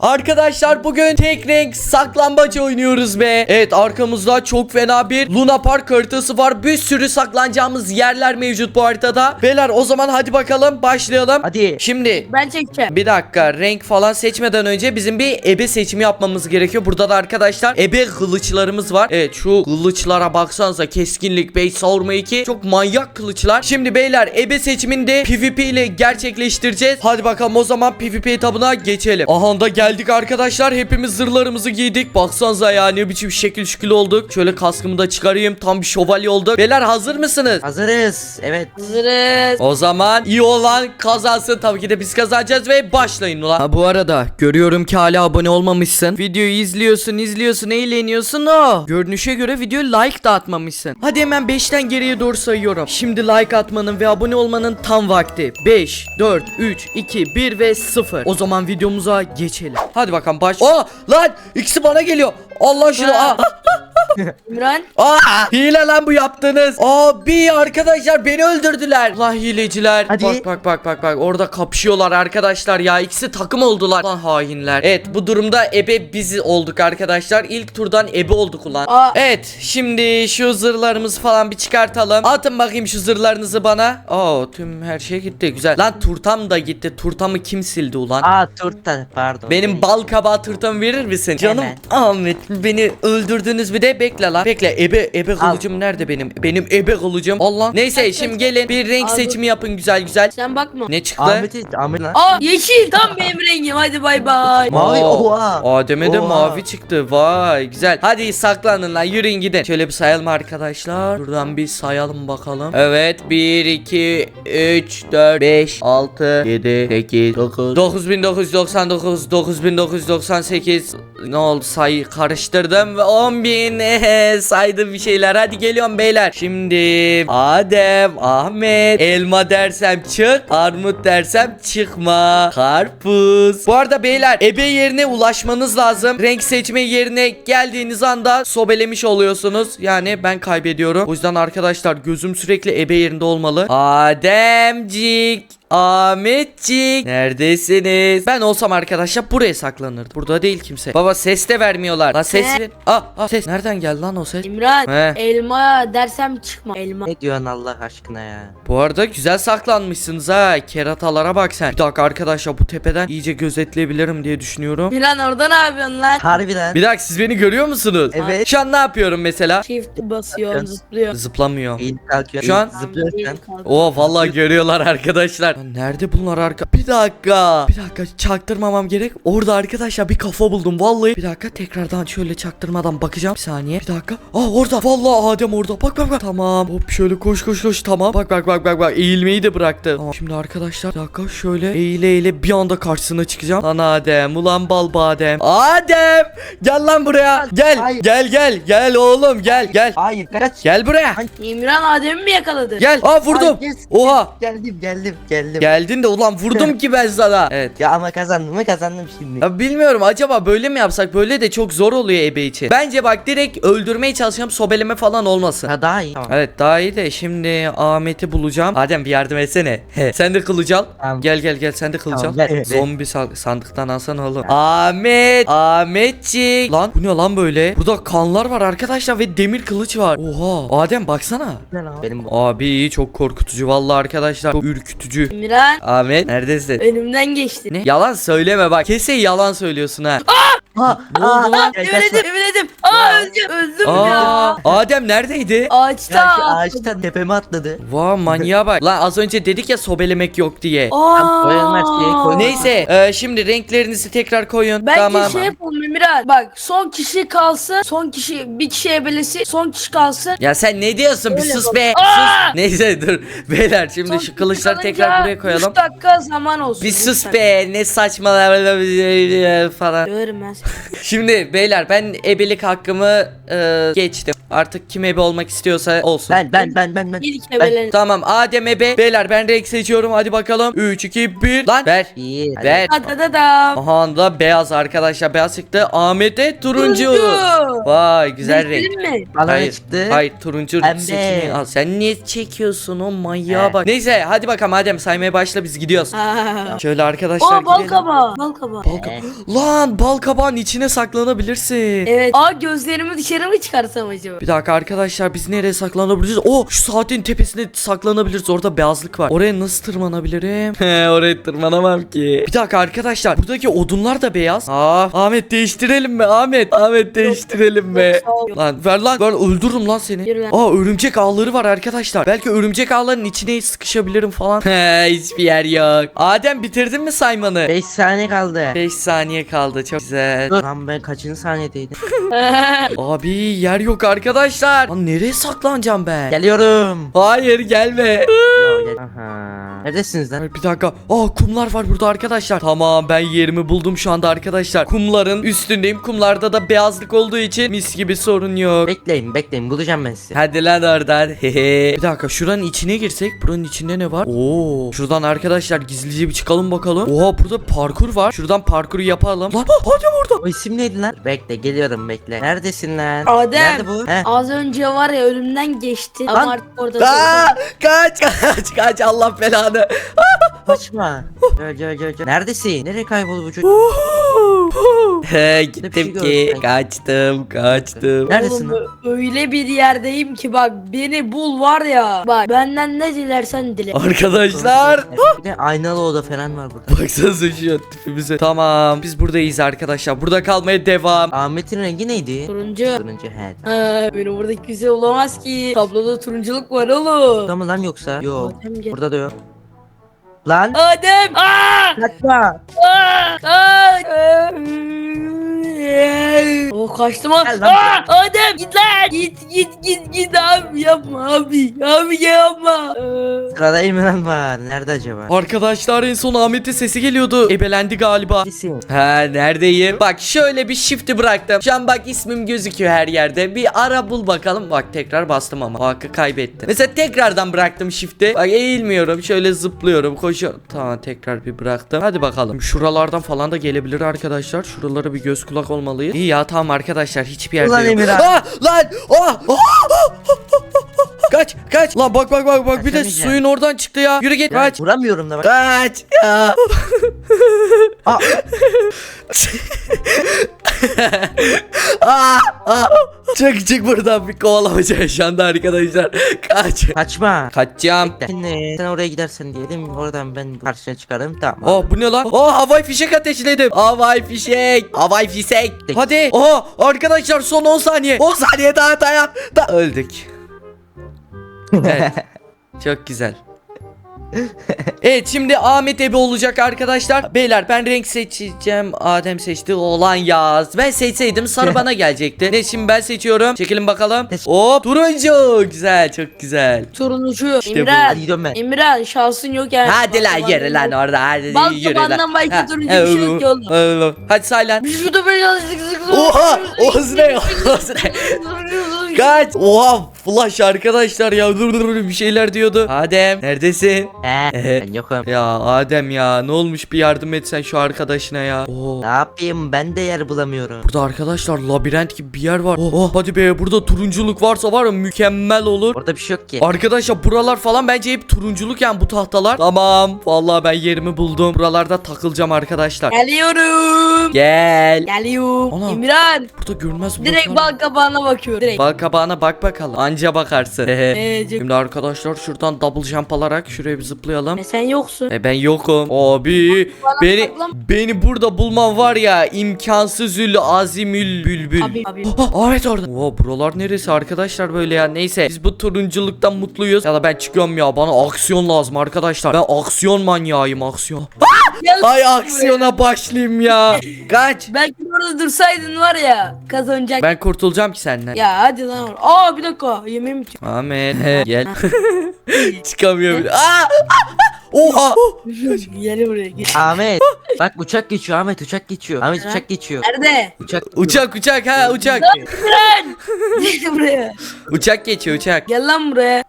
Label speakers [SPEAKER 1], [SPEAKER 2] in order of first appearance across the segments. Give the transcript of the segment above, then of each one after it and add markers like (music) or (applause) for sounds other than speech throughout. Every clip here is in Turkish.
[SPEAKER 1] Arkadaşlar bugün tek renk saklambaç oynuyoruz be. Evet arkamızda çok fena bir Luna Park haritası var. Bir sürü saklanacağımız yerler mevcut bu haritada. Beyler o zaman hadi bakalım başlayalım.
[SPEAKER 2] Hadi.
[SPEAKER 1] Şimdi
[SPEAKER 3] Ben çekeceğim.
[SPEAKER 1] bir dakika renk falan seçmeden önce bizim bir ebe seçimi yapmamız gerekiyor. Burada da arkadaşlar ebe kılıçlarımız var. Evet şu kılıçlara baksanıza keskinlik 5 savurma 2 çok manyak kılıçlar. Şimdi beyler ebe seçimini de PvP ile gerçekleştireceğiz. Hadi bakalım o zaman PvP etabına geçelim. Aha da geldik arkadaşlar. Hepimiz zırhlarımızı giydik. Baksanıza ya ne biçim şekil şükül olduk. Şöyle kaskımı da çıkarayım. Tam bir şövalye olduk. Beyler hazır mısınız?
[SPEAKER 2] Hazırız. Evet.
[SPEAKER 3] Hazırız.
[SPEAKER 1] O zaman iyi olan kazansın tabii ki de biz kazanacağız ve başlayın ulan. Ha bu arada görüyorum ki hala abone olmamışsın. Videoyu izliyorsun izliyorsun eğleniyorsun o. Görünüşe göre videoyu like da atmamışsın. Hadi hemen 5'ten geriye doğru sayıyorum. Şimdi like atmanın ve abone olmanın tam vakti. 5, 4, 3, 2, 1 ve 0. O zaman videomuza geçelim. Hadi bakalım baş. Aa lan ikisi bana geliyor. Allah şunu. Aa.
[SPEAKER 3] İmran.
[SPEAKER 1] Aa, hile lan bu yaptığınız. Abi arkadaşlar beni öldürdüler. Allah hileciler.
[SPEAKER 2] Hadi.
[SPEAKER 1] Bak bak bak bak bak orada kapışıyorlar arkadaşlar ya. İkisi takım oldular. Lan hainler. Evet bu durumda ebe biz olduk arkadaşlar. İlk turdan ebe olduk ulan.
[SPEAKER 3] Aa.
[SPEAKER 1] Evet şimdi şu zırhlarımızı falan bir çıkartalım. Atın bakayım şu zırhlarınızı bana. Oo tüm her şey gitti güzel. Lan turtam da gitti. Turtamı kim sildi ulan?
[SPEAKER 2] Aa turta pardon.
[SPEAKER 1] Benim bal kabağı turtamı verir misin? Canım
[SPEAKER 2] Hemen.
[SPEAKER 1] Ahmet beni öldürdünüz bir de bekle lan. Bekle ebe ebe kılıcım nerede benim? Benim ebe kılıcım. Allah. Neyse şimdi gelin bir renk
[SPEAKER 3] Abi.
[SPEAKER 1] seçimi yapın güzel güzel.
[SPEAKER 3] Sen bakma.
[SPEAKER 1] Ne çıktı?
[SPEAKER 2] Ahmet Ahmet lan.
[SPEAKER 3] Aa yeşil tam benim rengim. Hadi bay bay.
[SPEAKER 2] Mavi, oha.
[SPEAKER 1] Adem'e de
[SPEAKER 2] Oha.
[SPEAKER 1] mavi çıktı. Vay güzel. Hadi saklanın lan yürüyün gidin. Şöyle bir sayalım arkadaşlar. Buradan bir sayalım bakalım. Evet 1 2 3 4 5 6 7 8 9 9999 9998 ne oldu sayı karıştırdım ve 10.000 (laughs) saydım bir şeyler. Hadi geliyorum beyler. Şimdi Adem, Ahmet, elma dersem çık, armut dersem çıkma. Karpuz. Bu arada beyler ebe yerine ulaşmanız lazım. Renk seçme yerine geldiğiniz anda sobelemiş oluyorsunuz. Yani ben kaybediyorum. O yüzden arkadaşlar gözüm sürekli ebe yerinde olmalı. Ademcik. Ahmetcik neredesiniz? Ben olsam arkadaşlar buraya saklanırdım. Burada değil kimse. Baba ses de vermiyorlar. Lan ses
[SPEAKER 3] Ne?
[SPEAKER 1] ver. Ah, ah ses nereden geldi lan o ses?
[SPEAKER 3] İmran.
[SPEAKER 1] He.
[SPEAKER 3] Elma dersem çıkma. Elma.
[SPEAKER 2] Ne diyorsun Allah aşkına ya?
[SPEAKER 1] Bu arada güzel saklanmışsınız ha. Keratalara bak sen. Bir dakika arkadaşlar bu tepeden iyice gözetleyebilirim diye düşünüyorum.
[SPEAKER 3] İmran orada ne yapıyorsun lan?
[SPEAKER 2] Harbiden.
[SPEAKER 1] Bir dakika siz beni görüyor musunuz?
[SPEAKER 2] Evet.
[SPEAKER 1] Şu an ne yapıyorum mesela?
[SPEAKER 3] Shift basıyor zıplıyor.
[SPEAKER 1] Zıplamıyor.
[SPEAKER 2] İyi kalkıyorsun.
[SPEAKER 1] Şu an-
[SPEAKER 2] iyi zıplıyorsun.
[SPEAKER 1] Oo vallahi görüyorlar arkadaşlar. Lan Nerede bunlar arka? Bir dakika. Bir dakika çaktırmamam gerek. Orada arkadaşlar bir kafa buldum vallahi. Bir dakika tekrardan şöyle çaktırmadan bakacağım. Bir saniye. Bir dakika. Aa orada. Vallahi Adem orada. Bak bak bak. Tamam. Hop şöyle koş koş koş. Tamam. Bak bak bak bak bak. Eğilmeyi de bıraktı. Tamam. Şimdi arkadaşlar bir dakika şöyle eğile eğile bir anda karşısına çıkacağım. Lan Adem. Ulan bal badem. Adem. Gel lan buraya. Gel.
[SPEAKER 2] Hayır.
[SPEAKER 1] Gel gel. Gel oğlum gel gel.
[SPEAKER 2] Hayır kaç.
[SPEAKER 1] Gel buraya.
[SPEAKER 3] İmran Adem'i mi yakaladı?
[SPEAKER 1] Gel. Aa vurdum.
[SPEAKER 2] Ay, yes.
[SPEAKER 1] Oha.
[SPEAKER 2] Geldim geldim geldim.
[SPEAKER 1] Geldin de ulan vurdum ki ben sana. (laughs) Evet.
[SPEAKER 2] Ya ama kazandım mı kazandım şimdi.
[SPEAKER 1] Ya bilmiyorum acaba böyle mi yapsak böyle de çok zor oluyor ebe için. Bence bak direkt öldürmeye çalışacağım sobeleme falan olmasın.
[SPEAKER 2] Ha daha iyi. Tamam.
[SPEAKER 1] Evet daha iyi de şimdi Ahmet'i bulacağım. Adem bir yardım etsene. sen de kılıç al.
[SPEAKER 2] Tamam.
[SPEAKER 1] Gel gel gel sen de kılıç
[SPEAKER 2] Tamam,
[SPEAKER 1] al.
[SPEAKER 2] ver, ver.
[SPEAKER 1] Zombi sa- sandıktan alsana oğlum. Ahmet. Ahmetçik. Lan bu ne lan böyle? Burada kanlar var arkadaşlar ve demir kılıç var. Oha. Adem baksana.
[SPEAKER 2] Benim bu.
[SPEAKER 1] Abi çok korkutucu vallahi arkadaşlar. Çok ürkütücü.
[SPEAKER 3] İmran
[SPEAKER 1] Ahmet neredesin?
[SPEAKER 3] önümden geçti.
[SPEAKER 1] Ne? Yalan söyleme bak. Kesin yalan söylüyorsun ha.
[SPEAKER 2] Ha,
[SPEAKER 1] Ne oldu lan?
[SPEAKER 2] Gel, kaçma.
[SPEAKER 3] Ümledim ümledim. Aa öldüm öldüm
[SPEAKER 1] Aa,
[SPEAKER 3] ya.
[SPEAKER 1] Adem neredeydi?
[SPEAKER 3] Ağaçta.
[SPEAKER 2] Ya şu ağaçtan tepeme atladı.
[SPEAKER 1] Vay manyağa bak. Lan az önce dedik ya sobelemek yok diye.
[SPEAKER 3] Aa.
[SPEAKER 2] koyalım.
[SPEAKER 1] Neyse e, şimdi renklerinizi tekrar koyun.
[SPEAKER 3] Bence
[SPEAKER 1] tamam.
[SPEAKER 3] şey yapalım Emirhan. Bak son kişi kalsın. Son kişi bir kişi ebelesi. Son kişi kalsın.
[SPEAKER 1] Ya sen ne diyorsun? Bir
[SPEAKER 3] Öyle
[SPEAKER 1] sus be.
[SPEAKER 3] Aa!
[SPEAKER 1] Sus. Neyse dur. Beyler
[SPEAKER 3] Son
[SPEAKER 1] şimdi şu
[SPEAKER 3] kişi
[SPEAKER 1] kılıçları
[SPEAKER 3] kalınca
[SPEAKER 1] tekrar buraya koyalım.
[SPEAKER 3] üç dakika zaman olsun.
[SPEAKER 1] Bir
[SPEAKER 3] üç
[SPEAKER 1] sus
[SPEAKER 3] dakika.
[SPEAKER 1] be. Ne saçmalama falan.
[SPEAKER 3] Seni.
[SPEAKER 1] Şimdi beyler ben ebelik hakkımı e, geçtim. Artık kim ebe olmak istiyorsa olsun.
[SPEAKER 2] Ben ben ben ben ben.
[SPEAKER 3] İlk ebelen.
[SPEAKER 1] Tamam Adem ebe. Beyler ben renk seçiyorum hadi bakalım. 3 2 1 lan ver.
[SPEAKER 2] Bir.
[SPEAKER 1] Ver.
[SPEAKER 3] Da da da.
[SPEAKER 1] Aha da beyaz arkadaşlar beyaz çıktı. Ahmet'e turuncu.
[SPEAKER 3] Turuncu.
[SPEAKER 1] Vay güzel renk.
[SPEAKER 3] Mi?
[SPEAKER 2] Bana ne
[SPEAKER 1] Hayır,
[SPEAKER 2] çıktı?
[SPEAKER 1] hayır turuncu
[SPEAKER 2] Pembe.
[SPEAKER 1] seçeneği al. Sen niye çekiyorsun o manyağa
[SPEAKER 2] He.
[SPEAKER 1] bak. Neyse hadi bakalım Adem saymaya başla biz gidiyoruz. Şöyle arkadaşlar
[SPEAKER 3] Aa bal
[SPEAKER 1] gidelim.
[SPEAKER 3] kabağı. Bal kabağı.
[SPEAKER 1] Bal kaba- Lan bal kabağın içine saklanabilirsin.
[SPEAKER 3] Evet. Aa gözlerimi dışarı mı çıkarsam acaba?
[SPEAKER 1] Bir dakika arkadaşlar biz nereye saklanabiliriz? O şu saatin tepesine saklanabiliriz. Orada beyazlık var. Oraya nasıl tırmanabilirim? He oraya tırmanamam ki. Bir dakika arkadaşlar buradaki odunlar da beyaz. Aa Ahmet değiştirelim mi? Ahmet. Ahmet değiştirelim mi? Lan ver lan. Ben öldürürüm lan seni.
[SPEAKER 3] Lan.
[SPEAKER 1] Aa örümcek ağları var arkadaşlar. Belki örümcek ağlarının içine sıkışabilirim falan. He hiçbir yer yok. Adem bitirdin mi saymanı?
[SPEAKER 2] 5 saniye kaldı.
[SPEAKER 1] 5 saniye kaldı. Çok güzel.
[SPEAKER 2] Lan ben kaçıncı saniyedeydim?
[SPEAKER 1] Abi yer yok arkadaşlar. Lan nereye saklanacağım ben?
[SPEAKER 2] Geliyorum.
[SPEAKER 1] Hayır gelme.
[SPEAKER 2] Yo, gel. Aha. Neredesiniz lan?
[SPEAKER 1] Ay, Bir dakika. Aa kumlar var burada arkadaşlar. Tamam ben yerimi buldum şu anda arkadaşlar. Kumların üstündeyim. Kumlarda da beyazlık olduğu için mis gibi sorun yok.
[SPEAKER 2] Bekleyin bekleyin bulacağım ben sizi.
[SPEAKER 1] Hadi lan oradan. (laughs) Hehe. bir dakika şuranın içine girsek. Buranın içinde ne var? Oo. Şuradan arkadaşlar gizlice bir çıkalım bakalım. Oha burada parkur var. Şuradan parkuru yapalım. Lan hadi orada.
[SPEAKER 2] O isim neydi lan? Bekle geliyorum bekle. Neredesin lan?
[SPEAKER 3] Adem.
[SPEAKER 2] Nerede bu? He.
[SPEAKER 3] Az önce var ya ölümden geçti.
[SPEAKER 2] Lan.
[SPEAKER 3] Ama artık orada.
[SPEAKER 1] Aa, kaç (laughs) kaç kaç Allah belanı.
[SPEAKER 2] Kaçma. Gel gel gel gel. Neredesin? Nereye kayboldu bu çocuk?
[SPEAKER 1] Gittim
[SPEAKER 2] şey
[SPEAKER 1] ki
[SPEAKER 2] gördüm.
[SPEAKER 1] kaçtım kaçtım.
[SPEAKER 2] Neredesin
[SPEAKER 3] Oğlum, ö- öyle bir yerdeyim ki bak beni bul var ya. Bak benden ne dilersen dile.
[SPEAKER 1] Arkadaşlar
[SPEAKER 2] Bir de aynalı oda falan var burada.
[SPEAKER 1] baksanıza şu tipimize. Tamam biz buradayız arkadaşlar. Burada kalmaya devam.
[SPEAKER 2] Ahmet'in rengi neydi?
[SPEAKER 3] Turuncu.
[SPEAKER 2] Turuncu he.
[SPEAKER 3] Ha, benim buradaki güzel olamaz ki. Tabloda turunculuk var oğlum.
[SPEAKER 2] Burada mı lan yoksa? Yok. Burada da yok. Lan.
[SPEAKER 3] Adem! Aa!
[SPEAKER 2] Kaçma.
[SPEAKER 3] Aa! Aa! Kaçtım lan.
[SPEAKER 2] Gel lan.
[SPEAKER 3] Aa! Adem git lan. Git git git git abi yapma abi. Abi yapma. Aa.
[SPEAKER 2] Sırada lan var. Nerede acaba?
[SPEAKER 1] Arkadaşlar en son Ahmet'in sesi geliyordu. Ebelendi galiba.
[SPEAKER 2] Neredesin?
[SPEAKER 1] Ha neredeyim? Bak şöyle bir shift'i bıraktım. Şu an bak ismim gözüküyor her yerde. Bir ara bul bakalım. Bak tekrar bastım ama. Hakkı kaybettim. Mesela tekrardan bıraktım shift'i. Bak eğilmiyorum. Şöyle zıplıyorum. Koşuyorum. Tamam tekrar bir bıraktım. Hadi bakalım. Şuralardan falan da gelebilir arkadaşlar. Şuralara bir göz kulak olmalıyız. İyi ya tamam arkadaşlar. Hiçbir yerde
[SPEAKER 2] Ulan
[SPEAKER 1] yok.
[SPEAKER 2] Emir abi.
[SPEAKER 1] Ah, lan! Ah! Ah! Kaç kaç lan bak bak bak bak bir de
[SPEAKER 2] Kaçamayacağım.
[SPEAKER 1] suyun oradan çıktı ya yürü git
[SPEAKER 2] Ya,
[SPEAKER 1] kaç
[SPEAKER 2] Vuramıyorum da bak.
[SPEAKER 1] kaç ya (laughs)
[SPEAKER 2] Aa, (laughs)
[SPEAKER 1] Aa, aa. Çık çık buradan bir kovalamaca yaşandı arkadaşlar. Kaç.
[SPEAKER 2] kaçma.
[SPEAKER 1] Kaçacağım.
[SPEAKER 2] Şimdi sen oraya gidersen diyelim oradan ben karşına çıkarım tamam.
[SPEAKER 1] Aa bu ne lan? Aa havai fişek ateşledim. Havai fişek. Havai fişek. Hadi. Aa arkadaşlar son 10 saniye. 10 saniye daha dayan. Da öldük. (laughs) Evet. Çok güzel. (laughs) Evet şimdi Ahmet Ebe olacak arkadaşlar. Beyler ben renk seçeceğim. Adem seçti. Olan yaz. Ben seçseydim sarı (laughs) bana gelecekti. Ne şimdi ben seçiyorum. Çekelim bakalım. Hop turuncu. Güzel çok güzel.
[SPEAKER 3] Turuncu.
[SPEAKER 1] İşte.
[SPEAKER 3] İmran.
[SPEAKER 2] Hadi gidiyorum ben.
[SPEAKER 3] İmran şansın yok yani.
[SPEAKER 1] Hadi lan yürü lan orada. Hadi
[SPEAKER 3] Bal
[SPEAKER 1] yürü lan.
[SPEAKER 3] belki
[SPEAKER 1] Ha,
[SPEAKER 3] turuncu bir şey yok ki oğlum.
[SPEAKER 1] oğlum. Hadi say lan.
[SPEAKER 3] Vücudu böyle
[SPEAKER 1] Oha! Oğuz ne? Oğuz ne? Kaç! Oha! Flash arkadaşlar ya dur dur dur bir şeyler diyordu. Adem neredesin?
[SPEAKER 2] He, ben yokum.
[SPEAKER 1] Ya Adem ya ne olmuş bir yardım etsen şu arkadaşına ya. Oo.
[SPEAKER 2] Ne yapayım ben de yer bulamıyorum.
[SPEAKER 1] Burada arkadaşlar labirent gibi bir yer var. Oh, oh, hadi be burada turunculuk varsa var ya mükemmel olur.
[SPEAKER 2] Orada bir şey yok ki.
[SPEAKER 1] Arkadaşlar buralar falan bence hep turunculuk yani bu tahtalar. Tamam. Vallahi ben yerimi buldum. Buralarda takılacağım arkadaşlar.
[SPEAKER 3] Geliyorum.
[SPEAKER 1] Gel.
[SPEAKER 3] Geliyorum.
[SPEAKER 1] Ana.
[SPEAKER 3] İmran.
[SPEAKER 1] Burada görünmez
[SPEAKER 3] Direkt
[SPEAKER 1] bloklar var.
[SPEAKER 3] bal kabağına bakıyorum. Direkt.
[SPEAKER 1] Bal kabağına bak bakalım. Anca bakarsın. (laughs)
[SPEAKER 3] Ee,
[SPEAKER 1] Şimdi arkadaşlar şuradan double jump alarak şuraya bir zıplayalım.
[SPEAKER 3] E, sen yoksun.
[SPEAKER 1] E ben yokum. Abi beni beni burada bulman var ya imkansızül azimül bülbül.
[SPEAKER 3] Abi abi.
[SPEAKER 1] Oh, Ahmet orada. Oo, buralar neresi arkadaşlar böyle ya. Neyse biz bu turunculuktan mutluyuz. Ya da ben çıkıyorum ya. Bana aksiyon lazım arkadaşlar. Ben aksiyon manyağıyım aksiyon. Ay aksiyona başlayayım ya. Kaç.
[SPEAKER 3] Belki orada dursaydın var ya kazanacak.
[SPEAKER 1] Ben kurtulacağım ki senden.
[SPEAKER 3] Ya hadi lan. or- Aa bir dakika yemeğim bitiyor.
[SPEAKER 1] Ahmet gel. (laughs) Çıkamıyor bile. Aa! Oha.
[SPEAKER 3] Gel buraya gel.
[SPEAKER 2] Ahmet. Bak uçak geçiyor Ahmet uçak geçiyor. Ahmet uçak geçiyor.
[SPEAKER 3] Nerede?
[SPEAKER 2] Uçak
[SPEAKER 1] Uçak uçak ha uçak.
[SPEAKER 3] Lan! Gel buraya.
[SPEAKER 1] Uçak geçiyor uçak.
[SPEAKER 3] Gel lan buraya.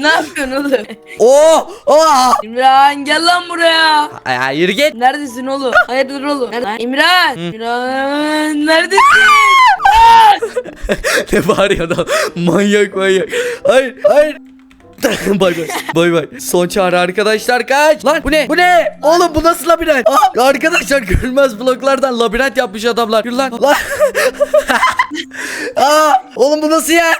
[SPEAKER 3] Ne yapıyorsun oğlum?
[SPEAKER 1] Oo! Oh!
[SPEAKER 3] İmran gel lan buraya.
[SPEAKER 1] Ay, yürü git.
[SPEAKER 3] Neredesin oğlum? Hayırdır oğlum? Nerede? İmran. İmran neredesin? (laughs)
[SPEAKER 1] ne bağırıyor adam? Manyak manyak. Hayır hayır. (laughs) bay bay. Bay bay. Son çağrı arkadaşlar kaç. Lan bu ne? Bu ne? Oğlum bu nasıl labirent? Aa, arkadaşlar görünmez bloklardan labirent yapmış adamlar. Yürü lan. Lan. (laughs) Aa, oğlum bu nasıl yer?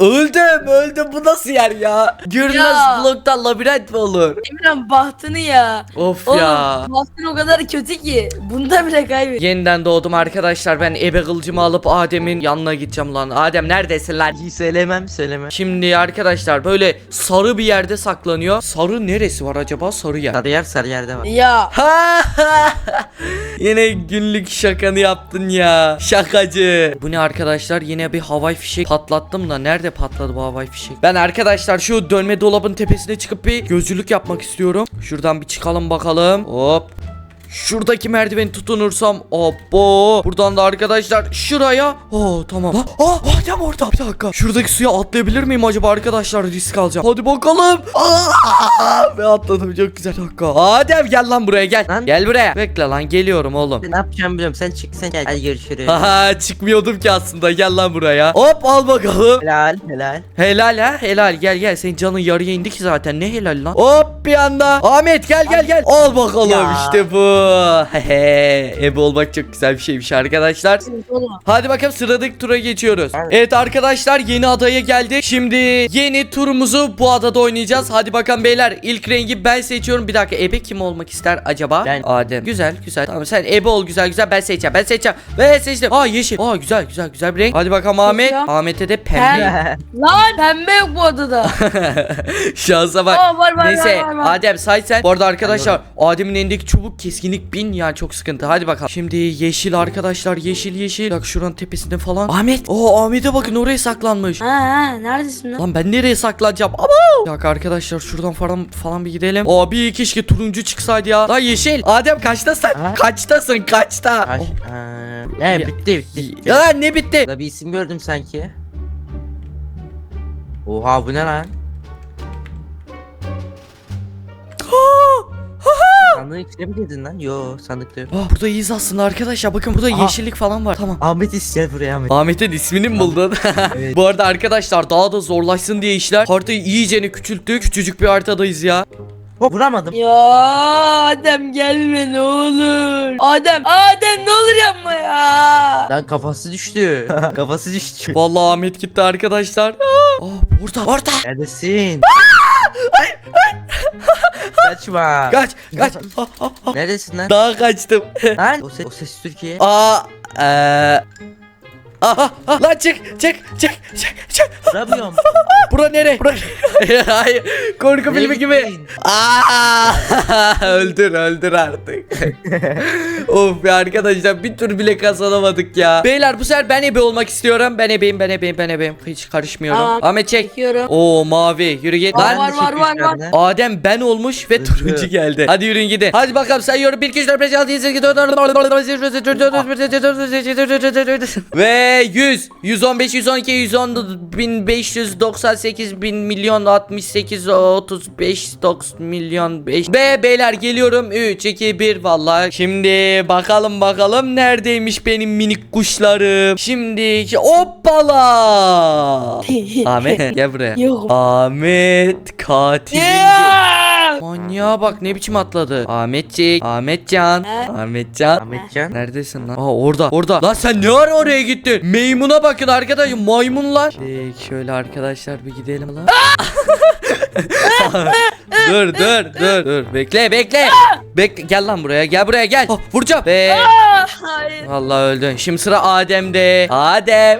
[SPEAKER 1] Öldüm öldüm bu nasıl yer ya? Görünmez
[SPEAKER 3] Ya.
[SPEAKER 1] bloktan labirent mi olur?
[SPEAKER 3] İmran bahtını ya.
[SPEAKER 1] Of
[SPEAKER 3] Oğlum
[SPEAKER 1] ya.
[SPEAKER 3] bahtın o kadar kötü ki. Bunda bile kaybet.
[SPEAKER 1] Yeniden doğdum arkadaşlar. Ben ebe kılıcımı alıp Adem'in yanına gideceğim lan. Adem neredesin lan?
[SPEAKER 2] İyi söylemem söylemem.
[SPEAKER 1] Şimdi arkadaşlar böyle sarı bir yerde saklanıyor. Sarı neresi var acaba? Sarı yer.
[SPEAKER 2] Sarı yer sarı yerde var.
[SPEAKER 3] Ya.
[SPEAKER 1] Ha! (laughs) Yine günlük şakanı yaptın ya. Şakacı. Bu ne arkadaşlar? Yine bir havai fişek patlattım da nerede patladı bu havai fişek? Ben arkadaşlar şu dönme dolabın tepesine çıkıp bir gözcülük yapmak istiyorum. Şuradan bir çıkalım bakalım. Hop. Şuradaki merdiveni tutunursam Hoppo. Buradan da arkadaşlar şuraya. Oh tamam. Ha, Aa Adem orada. Bir dakika. Şuradaki suya atlayabilir miyim acaba arkadaşlar? Risk alacağım. Hadi bakalım. Aa, Ve atladım. Çok güzel. Dakika. Adem gel lan buraya gel.
[SPEAKER 2] Lan.
[SPEAKER 1] Gel buraya. Bekle lan geliyorum oğlum.
[SPEAKER 2] Ne yapacağım biliyorum. Sen çık sen gel. Hadi görüşürüz.
[SPEAKER 1] Haha çıkmıyordum ki aslında. Gel lan buraya. Hop al bakalım.
[SPEAKER 2] Helal helal.
[SPEAKER 1] Helal ha helal. Gel gel. Senin canın yarıya indi ki zaten. Ne helal lan? Hop bir anda. Ahmet gel gel gel. Al bakalım
[SPEAKER 2] Ya.
[SPEAKER 1] işte bu Ebe olmak çok güzel bir şeymiş arkadaşlar. Hadi bakalım sıradaki tura geçiyoruz.
[SPEAKER 2] Evet.
[SPEAKER 1] Evet arkadaşlar yeni adaya geldik. Şimdi yeni turumuzu bu adada oynayacağız. Hadi bakalım beyler ilk rengi ben seçiyorum. Bir dakika Ebe kim olmak ister acaba?
[SPEAKER 2] Ben.
[SPEAKER 1] Adem. Güzel güzel. Tamam sen Ebe ol güzel güzel. Ben seçeceğim ben seçeceğim. Ve seçtim. Aa yeşil. Aa güzel güzel güzel bir renk. Hadi bakalım Ahmet. Ahmet'e de pembe. (laughs)
[SPEAKER 3] Lan pembe yok bu odada.
[SPEAKER 1] Şansa bak.
[SPEAKER 3] Aa, var, var,
[SPEAKER 1] Neyse
[SPEAKER 3] var, var, var.
[SPEAKER 1] Adem say sen. Bu arada arkadaşlar Adem'in elindeki çubuk keskinlik bin yani çok sıkıntı. Hadi bakalım. Şimdi yeşil arkadaşlar yeşil yeşil. Bak şuranın tepesinde falan. Ahmet. Oo Ahmet'e bakın oraya saklanmış.
[SPEAKER 3] ha ha neredesin lan?
[SPEAKER 1] Lan ben nereye saklanacağım? Ama. Bak arkadaşlar şuradan falan falan bir gidelim. Aa bir keşke turuncu çıksaydı ya. Lan yeşil. Adem kaçtasın?
[SPEAKER 2] Ha?
[SPEAKER 1] Kaçtasın? Kaçta?
[SPEAKER 2] Kaç.
[SPEAKER 1] Oh.
[SPEAKER 2] Aa, Ne bitti bitti. bitti.
[SPEAKER 1] Ya lan ne bitti?
[SPEAKER 2] Burada bir isim gördüm sanki. Oha bu ne lan? Sandığın içine mi girdin lan? Yo sandıkta yok.
[SPEAKER 1] Ah, burada iyiyiz aslında arkadaşlar. Bakın burada
[SPEAKER 2] Aha.
[SPEAKER 1] yeşillik falan var. Tamam.
[SPEAKER 2] Ahmet istiyor buraya Ahmet.
[SPEAKER 1] Ahmet'in ismini mi buldun? (laughs)
[SPEAKER 2] Evet.
[SPEAKER 1] Bu arada arkadaşlar daha da zorlaşsın diye işler. Haritayı iyicene küçülttük. Küçücük bir haritadayız ya.
[SPEAKER 2] Hop vuramadım.
[SPEAKER 3] Ya Adem gelme ne olur. Adem Adem ne olur yapma ya.
[SPEAKER 2] Lan kafası düştü. (laughs) kafası düştü.
[SPEAKER 1] Vallahi Ahmet gitti arkadaşlar. Aa, burada orada.
[SPEAKER 2] Neredesin? Kaçma.
[SPEAKER 1] Kaç kaç. Ah, ah, ah.
[SPEAKER 2] Neredesin lan?
[SPEAKER 1] Daha kaçtım.
[SPEAKER 2] Lan o ses, o ses Türkiye.
[SPEAKER 1] Aa. Eee. Aha, ah, lan çık çık çık çık çık.
[SPEAKER 2] Vuramıyorum.
[SPEAKER 1] Bura nere? Bura Hayır. Korku
[SPEAKER 2] Nereye
[SPEAKER 1] filmi gibi.
[SPEAKER 2] gittin?
[SPEAKER 1] Aa! öldür öldür artık. of ya arkadaşlar bir tur bile kazanamadık ya. Beyler bu sefer ben ebe olmak istiyorum. Ben ebeyim ben ebeyim ben ebeyim. Hiç karışmıyorum.
[SPEAKER 3] Tamam.
[SPEAKER 1] Ahmet çek.
[SPEAKER 3] Çekiyorum.
[SPEAKER 1] Oo mavi yürü git.
[SPEAKER 3] Var,
[SPEAKER 1] Lan
[SPEAKER 3] var, var, var, var.
[SPEAKER 1] Adem ben olmuş ve turuncu geldi. Hadi yürüyün gidin. Hadi bakalım sayıyorum 1 2 3 4 5 6 7 8 9 ve 100 115 112 110 1598 bin milyon 68 35 9 milyon 5 Be beyler geliyorum. 3 2 1 vallahi. Şimdi bakalım bakalım neredeymiş benim minik kuşlarım. Şimdi hoppala! (laughs) Ahmet gel buraya.
[SPEAKER 3] Yok.
[SPEAKER 1] Ahmet katil! Manyağa bak ne biçim atladı. Ahmetcik. Ahmetcan. Ahmetcan.
[SPEAKER 2] Ahmetcan.
[SPEAKER 1] Neredesin lan? Aa orada orada. Lan sen ne ara oraya gittin? Meymuna bakın arkadaşım maymunlar. Peki şöyle arkadaşlar bir gidelim lan. (laughs) dur dur dur dur bekle bekle. Bekle gel lan buraya gel buraya gel. Ah, vuracağım. Ve
[SPEAKER 3] Hayır.
[SPEAKER 1] Vallahi öldün. Şimdi sıra Adem'de. Adem.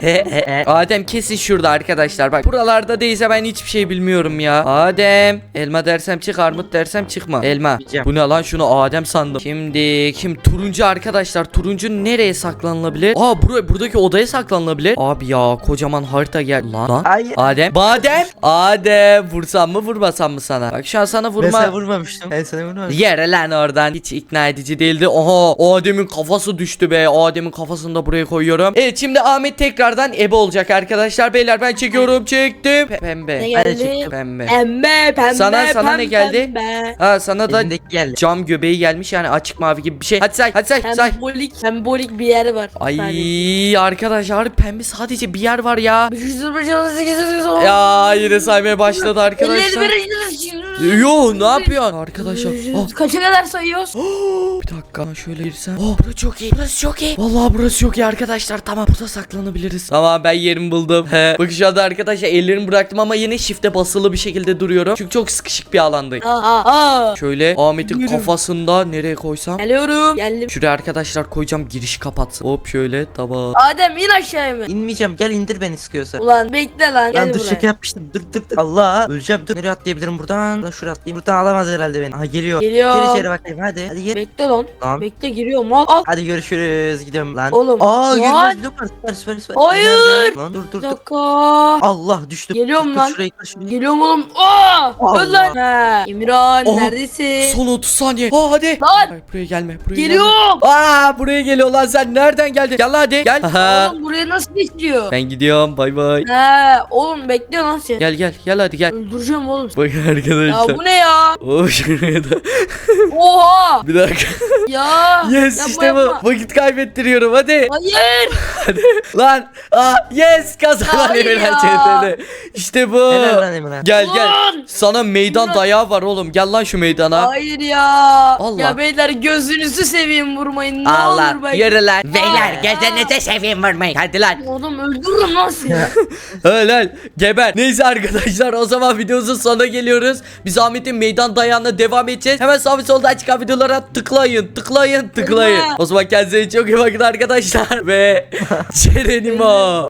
[SPEAKER 1] Adem kesin şurada arkadaşlar. Bak buralarda değilse ben hiçbir şey bilmiyorum ya. Adem. Elma dersem çık, armut dersem çıkma. Elma.
[SPEAKER 2] Bileceğim.
[SPEAKER 1] Bu ne lan? Şunu Adem sandım. Şimdi kim? Turuncu arkadaşlar. Turuncu nereye saklanılabilir? Aa buraya buradaki odaya saklanılabilir. Abi ya kocaman harita gel lan. lan.
[SPEAKER 2] Hayır.
[SPEAKER 1] Adem. Badem. Adem. Vursam mı vurmasam mı sana? Bak şu an sana
[SPEAKER 2] Ben
[SPEAKER 1] vurma.
[SPEAKER 2] sana vurmamıştım. Ben sana vurmamıştım.
[SPEAKER 1] Yere lan oradan hiç ikna edici değildi. Oha Adem'in kafası düştü be. Adem'in kafasını da buraya koyuyorum. Evet şimdi Ahmet tekrardan ebe olacak arkadaşlar. Beyler ben çekiyorum çektim. Pe- pembe.
[SPEAKER 3] Ne
[SPEAKER 2] Hadi
[SPEAKER 3] geldi?
[SPEAKER 2] çıktım.
[SPEAKER 1] Pembe.
[SPEAKER 3] Pembe pembe.
[SPEAKER 1] Sana- sana ne
[SPEAKER 3] pembe,
[SPEAKER 1] geldi?
[SPEAKER 3] Pembe.
[SPEAKER 1] Ha sana da
[SPEAKER 2] Elindeki geldi.
[SPEAKER 1] cam göbeği gelmiş yani açık mavi gibi bir şey. Hadi say hadi say say.
[SPEAKER 3] Sembolik, sembolik bir yer var.
[SPEAKER 1] Ay arkadaşlar pembe sadece bir yer var ya.
[SPEAKER 3] Ya.
[SPEAKER 1] Ya yine saymaya başladı arkadaşlar. Yo ne yapıyorsun arkadaşlar? Ah,
[SPEAKER 3] Kaça kadar sayıyoruz? (gasps)
[SPEAKER 1] Bir dakika şöyle girsem. Oh burası çok iyi. Burası çok iyi. Vallahi burası çok iyi arkadaşlar. Tamam burada saklanabiliriz. Tamam ben yerimi buldum. He. Bak şu anda arkadaşlar ellerimi bıraktım ama yine shift'e basılı bir şekilde duruyorum. Çünkü çok sıkışık bir alandayım.
[SPEAKER 3] Aa, aa.
[SPEAKER 1] Şöyle Ahmet'in kafasında nereye koysam?
[SPEAKER 3] Geliyorum. Geldim.
[SPEAKER 1] Şuraya arkadaşlar koyacağım girişi kapatsın. Hop şöyle tamam.
[SPEAKER 3] Adem in aşağıya mı?
[SPEAKER 2] İnmeyeceğim gel indir beni sıkıyorsa.
[SPEAKER 3] Ulan bekle lan. Gel
[SPEAKER 2] Lan dur
[SPEAKER 3] buraya.
[SPEAKER 2] şaka yapmıştım. Dur dur dur. Allah öleceğim. Dur nereye atlayabilirim buradan? Lan şuraya atlayayım. Buradan alamaz herhalde beni. Aha geliyor.
[SPEAKER 3] Geliyor.
[SPEAKER 2] Gir içeri bakayım hadi. Hadi gir.
[SPEAKER 3] Bekle lan.
[SPEAKER 2] Tamam.
[SPEAKER 3] Bekle giriyorum al. Al.
[SPEAKER 2] Hadi görüşürüz. Gidiyorum lan.
[SPEAKER 3] Oğlum,
[SPEAKER 2] Aa
[SPEAKER 3] lan.
[SPEAKER 2] görmez. Süper süper süper. süper.
[SPEAKER 3] Hayır.
[SPEAKER 2] Lan dur dur
[SPEAKER 3] Bir
[SPEAKER 2] dur.
[SPEAKER 3] dakika.
[SPEAKER 2] Allah düştüm.
[SPEAKER 3] Geliyorum lan.
[SPEAKER 2] Şurayı şurayı.
[SPEAKER 3] Geliyorum oğlum. Aa! Öl lan. İmran
[SPEAKER 1] Oha.
[SPEAKER 3] neredesin?
[SPEAKER 1] Son 30 saniye. Aa hadi.
[SPEAKER 3] Lan.
[SPEAKER 1] Ay, buraya gelme. Buraya gelme.
[SPEAKER 3] Geliyorum.
[SPEAKER 1] Aa buraya geliyor lan sen nereden geldin? Gel hadi gel. Aha.
[SPEAKER 3] Oğlum buraya nasıl geçiyor?
[SPEAKER 1] Ben gidiyorum bay bay.
[SPEAKER 3] He oğlum bekle lan sen.
[SPEAKER 1] Gel gel gel hadi gel.
[SPEAKER 3] Öldüreceğim oğlum.
[SPEAKER 1] Bak
[SPEAKER 3] Ya
[SPEAKER 1] arkadaşlar.
[SPEAKER 3] bu ne ya?
[SPEAKER 1] Oh şuraya da.
[SPEAKER 3] Oha! (laughs)
[SPEAKER 1] Bir dakika.
[SPEAKER 3] Ya!
[SPEAKER 1] Yes
[SPEAKER 3] yapma,
[SPEAKER 1] işte bu. Vakit kaybettiriyorum hadi.
[SPEAKER 3] Hayır!
[SPEAKER 1] Lan. Aa, yes kazanan
[SPEAKER 3] Hayır
[SPEAKER 1] Emirhan
[SPEAKER 3] ya.
[SPEAKER 1] CT'de. İşte bu.
[SPEAKER 2] Helal lan Emre.
[SPEAKER 1] Gel gel.
[SPEAKER 3] Lan!
[SPEAKER 1] Sana meydan
[SPEAKER 3] Lan.
[SPEAKER 1] dayağı var oğlum. Gel lan şu meydana.
[SPEAKER 3] Hayır ya.
[SPEAKER 1] Allah.
[SPEAKER 3] Ya beyler gözünüzü seveyim vurmayın ne
[SPEAKER 1] Allah
[SPEAKER 3] olur bak.
[SPEAKER 1] yürü lan.
[SPEAKER 3] Beyler,
[SPEAKER 1] gözünüzü seveyim vurmayın. Hadi lan.
[SPEAKER 3] Oğlum öldürürüm lan seni.
[SPEAKER 1] Helal (laughs) geber. Neyse arkadaşlar o zaman videomuzun sonuna geliyoruz. Biz Ahmet'in meydan dayağına devam edeceğiz. Hemen sağ ve solda çıkan videolara tıklayın tıklayın tıklayın.
[SPEAKER 3] Tıkla.
[SPEAKER 1] O zaman kendinize çok iyi bakın arkadaşlar (laughs) ve (laughs) Cerenimo.